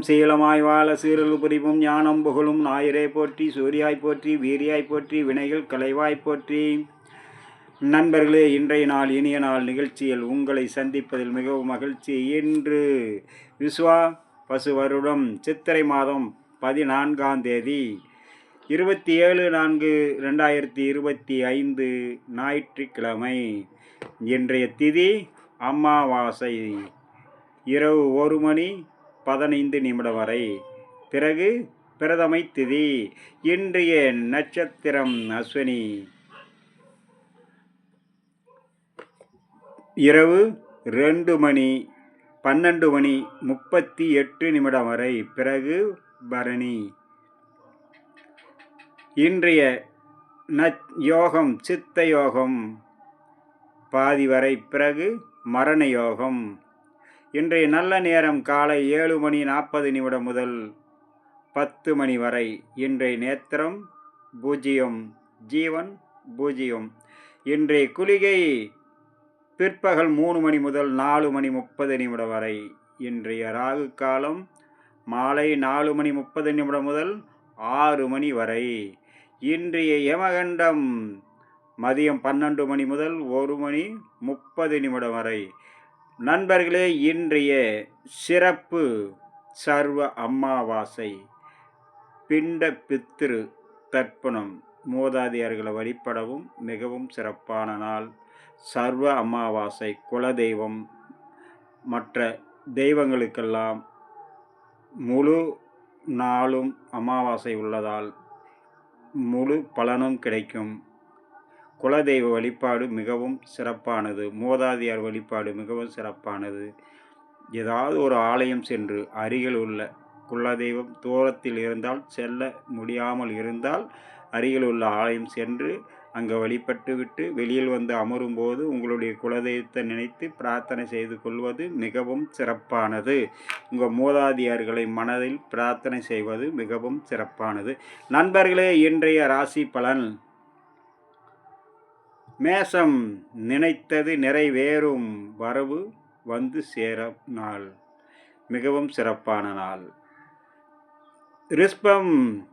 செல்வம் சீலமாய் வாழ சீரல் புரிவும் ஞானம் புகழும் ஞாயிறே போற்றி சூரியாய் போற்றி வீரியாய் போற்றி வினைகள் கலைவாய் போற்றி. நண்பர்களே இன்றைய நாள் இனிய நாள் நிகழ்ச்சியில் உங்களை சந்திப்பதில் மிகவும் மகிழ்ச்சி. இன்று விஸ்வா பசு வருடம் சித்திரை மாதம் பதினான்காம் தேதி இருபத்தி ஏழு நான்கு ரெண்டாயிரத்தி இருபத்தி ஐந்து ஞாயிற்றுக்கிழமை. இன்றைய திதி அமாவாசை. இரவு ஒரு மணி பதினைந்து நிமிடம் வரை. பிறகு பிரதமை திதி இன்றைய நட்சத்திரம் அஸ்வினி. இரவு ரெண்டு மணி பன்னெண்டு மணி முப்பத்தி எட்டு நிமிடம் வரை. பிறகு பரணி. இன்றைய நச் யோகம் சித்த யோகம். பாதி வரை பிறகு மரண யோகம். இன்றைய நல்ல நேரம் காலை ஏழு மணி நாற்பது நிமிடம் முதல் பத்து மணி வரை. இன்றைய நேத்திரம் பூஜ்ஜியம் ஜீவன் பூஜ்ஜியம். இன்றைய குளிகை பிற்பகல் மூணு மணி முதல் நாலு மணி முப்பது நிமிடம் வரை. இன்றைய ராகு காலம் மாலை நாலு மணி முப்பது நிமிடம் முதல் ஆறு மணி வரை. இன்றைய யமகண்டம் மதியம் பன்னெண்டு மணி முதல் ஒரு மணி முப்பது நிமிடம் வரை. நண்பர்களே இன்றைய சிறப்பு சர்வ அமாவாசை பிண்ட பித்திரு தர்ப்பணம். மூதாதையர்களை வழிபடவும் மிகவும் சிறப்பான நாள். சர்வ அமாவாசை குலதெய்வம் மற்ற தெய்வங்களுக்கெல்லாம் முழு நாளும் அமாவாசை உள்ளதால் முழு பலனும் கிடைக்கும். குலதெய்வ வழிபாடு மிகவும் சிறப்பானது. மூதாதையார் வழிபாடு மிகவும் சிறப்பானது. ஏதாவது ஒரு ஆலயம் சென்று அருகில் உள்ள குலதெய்வம் தூரத்தில் இருந்தால் செல்ல முடியாமல் இருந்தால் அருகில் உள்ள ஆலயம் சென்று அங்கே வழிபட்டு விட்டு வெளியில் வந்து அமரும்போது உங்களுடைய குலதெய்வத்தை நினைத்து பிரார்த்தனை செய்து கொள்வது மிகவும் சிறப்பானது. உங்கள் மூதாதியார்களை மனதில் பிரார்த்தனை செய்வது மிகவும் சிறப்பானது. நண்பர்களே இன்றைய ராசி பலன்? மேசம் நினைத்தது நிறைவேறும் வரவு வந்து சேர நாள் மிகவும் சிறப்பான நாள். ரிஸ்பம்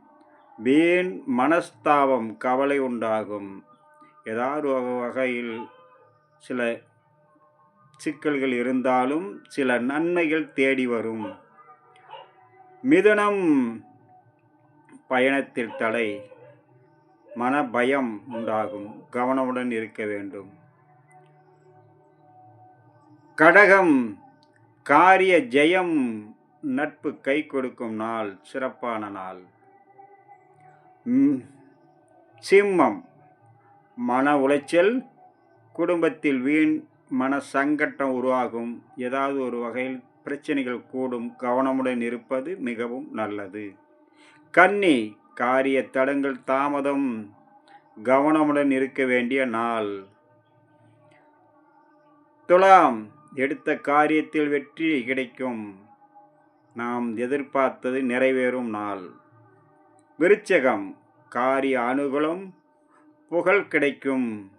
வீண் மனஸ்தாபம் கவலை உண்டாகும். ஏதாவது வகையில் சில சிக்கல்கள் இருந்தாலும் சில நன்மைகள் தேடி வரும். மிதுனம் பயணத்தில் தடை மன பயம் உண்டாகும். கவனமுடன் இருக்க வேண்டும். கடகம் காரிய ஜெயம் நட்பு கை கொடுக்கும் நாள் சிறப்பான நாள். சிம்மம் மன உளைச்சல் குடும்பத்தில் வீண் மன சங்கட்டம் உருவாகும். ஏதாவது ஒரு வகையில் பிரச்சனைகள் கூடும். கவனமுடன் இருப்பது மிகவும் நல்லது. கன்னி காரிய தடங்கள் தாமதம் கவனமுடன் இருக்க வேண்டிய நாள். துலாம் எடுத்த காரியத்தில் வெற்றி கிடைக்கும். நாம் எதிர்பார்த்தது நிறைவேறும் நாள். விருச்சகம் காரிய அணுகலும் புகழ் கிடைக்கும்.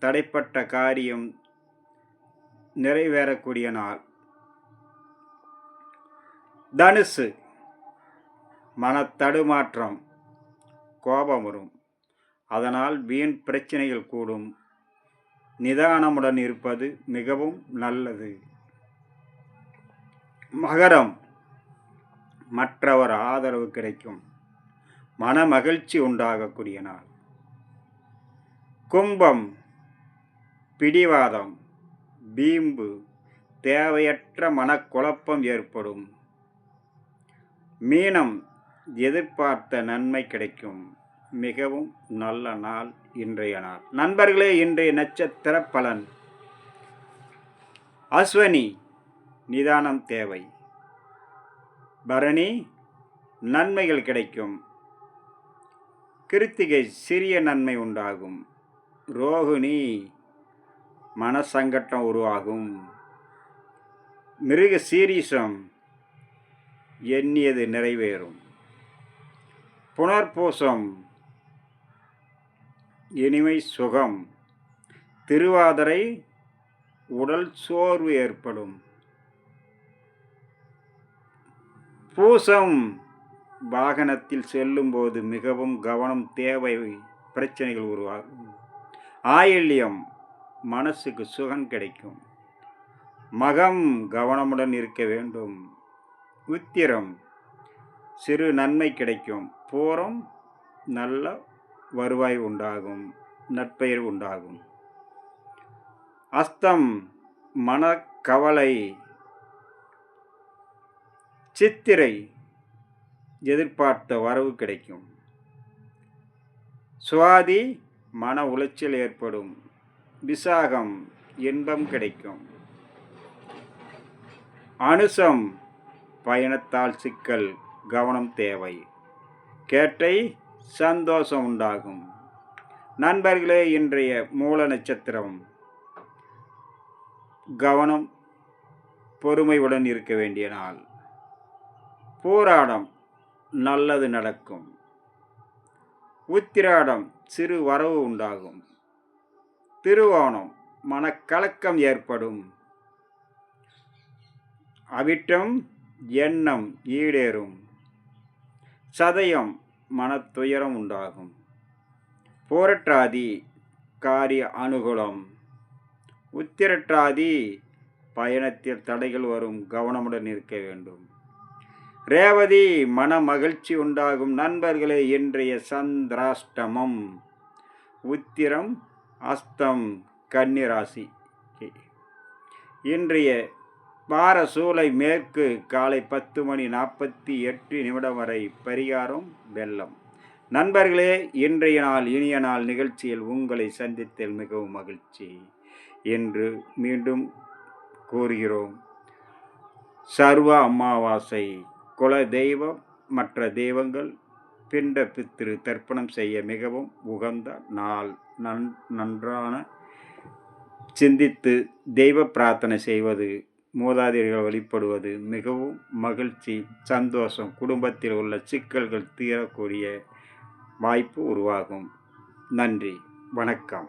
தடைப்பட்ட காரியம் நிறைவேறக்கூடிய நாள். தனுசு மனத்தடுமாற்றம் கோபம் வரும். அதனால் வீண் பிரச்சனைகள் கூடும். நிதானமுடன் இருப்பது மிகவும் நல்லது. மகரம் மற்றவர் ஆதரவு கிடைக்கும். மன மகிழ்ச்சி உண்டாகக்கூடிய நாள். கும்பம் பிடிவாதம் வீம்பு தேவையற்ற மனக்குழப்பம் ஏற்படும். மீனம் எதிர்பார்த்த நன்மை கிடைக்கும். மிகவும் நல்ல நாள் இன்றைய நாள். நண்பர்களே இன்றைய நட்சத்திர பலன். அஸ்வனி நிதானம் தேவை. பரணி நன்மைகள் கிடைக்கும். கிருத்திகை சிறிய நன்மை உண்டாகும். ரோகிணி மனசங்கட்டம் உருவாகும். மிருக சீரீசம் எண்ணியது நிறைவேறும். புனர்பூசம் இனிமை சுகம் திருவாதிரை உடல் சோர்வு ஏற்படும். பூசம் வாகனத்தில் செல்லும்போது மிகவும் கவனம் தேவை பிரச்சனைகள் உருவாகும். ஆயில்யம் மனசுக்கு சுகம் கிடைக்கும். மகம் கவனமுடன் இருக்க வேண்டும். உத்திரம் சிறு நன்மை கிடைக்கும். போகிறோம் நல்ல வருவாய் உண்டாகும். நற்பெயர் உண்டாகும். அஸ்தம் மனக்கவலை சித்திரை எதிர்பார்த்த வரவு கிடைக்கும். சுவாதி மன உளைச்சல் ஏற்படும். விசாகம் இன்பம் கிடைக்கும். அனுசம் பயணத்தால் சிக்கல் கவனம் தேவை. கேட்டை சந்தோஷம் உண்டாகும் நண்பர்களே இன்றைய மூல நட்சத்திரம் கவனம் பொறுமையுடன் இருக்க வேண்டிய நாள். போராடம் நல்லது நடக்கும். உத்திராடம் சிறு வரவு உண்டாகும். திருவோணம் மனக்கலக்கம் ஏற்படும். அவிட்டம் எண்ணம் ஈடேறும். சதயம் மனத்துயரம் உண்டாகும். போரற்றாதி காரிய அனுகூலம். உத்திரட்டாதி பயணத்தில் தடைகள் வரும் கவனமுடன் இருக்க வேண்டும். ரேவதி மன மகிழ்ச்சி உண்டாகும் நண்பர்களே இன்றைய சந்திராஷ்டமம். உத்திரம் அஸ்தம் கன்னிராசி இன்றைய வார சூலை மேற்கு காலை பத்து மணி நாற்பத்தி எட்டு நிமிடம் வரை பரிகாரம் வெள்ளம் நண்பர்களே இன்றைய நாள் இனிய நாள் நிகழ்ச்சியில் உங்களை சந்தித்தல் மிகவும் மகிழ்ச்சி. என்று மீண்டும் கூறுகிறோம். சர்வ அமாவாசை குல தெய்வம் மற்ற தெய்வங்கள் பிண்ட பித்திரு தர்ப்பணம் செய்ய மிகவும் உகந்த நாள். நன் நன்றான சிந்தித்து தெய்வ பிரார்த்தனை செய்வது மூதாதையர்கள் வழிபடுவது மிகவும் மகிழ்ச்சி சந்தோஷம். குடும்பத்தில் உள்ள சிக்கல்கள் தீரக்கூடிய வாய்ப்பு உருவாகும். நன்றி. வணக்கம்.